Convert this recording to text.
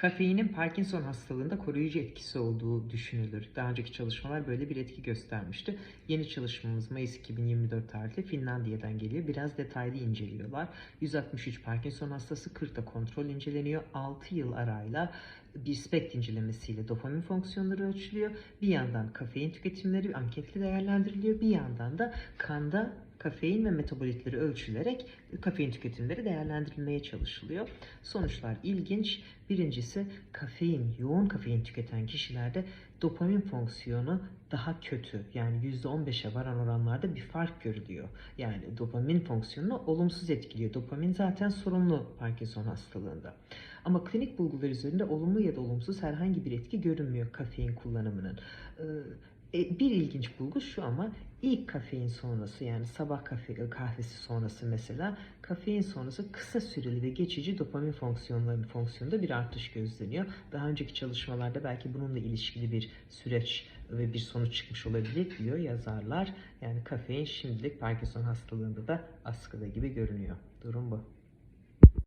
Kafeinin Parkinson hastalığında koruyucu etkisi olduğu düşünülür. Daha önceki çalışmalar böyle bir etki göstermişti. Yeni çalışmamız Mayıs 2024 tarihli Finlandiya'dan geliyor. Biraz detaylı inceliyorlar. 163 Parkinson hastası 40 da kontrol inceleniyor. 6 yıl arayla bir SPECT incelemesiyle dopamin fonksiyonları ölçülüyor. Bir yandan kafein tüketimleri anketli değerlendiriliyor. Bir yandan da kanda kafein ve metabolitleri ölçülerek kafein tüketimleri değerlendirilmeye çalışılıyor. Sonuçlar ilginç. Birincisi kafein, yoğun kafein tüketen kişilerde dopamin fonksiyonu daha kötü. Yani %15'e varan oranlarda bir fark görülüyor. Yani dopamin fonksiyonunu olumsuz etkiliyor. Dopamin zaten sorunlu Parkinson hastalığında. Ama klinik bulgular üzerinde olumlu ya da olumsuz herhangi bir etki görünmüyor kafein kullanımının. Ee, e, bir ilginç bulgu şu ama ilk kafein sonrası yani sabah kafe, kahvesi sonrası mesela kafein sonrası kısa süreli ve geçici dopamin fonksiyonlarının fonksiyonunda bir artış gözleniyor. Daha önceki çalışmalarda belki bununla ilişkili bir süreç ve bir sonuç çıkmış olabilir diyor yazarlar. Yani kafein şimdilik Parkinson hastalığında da askıda gibi görünüyor. Durum bu.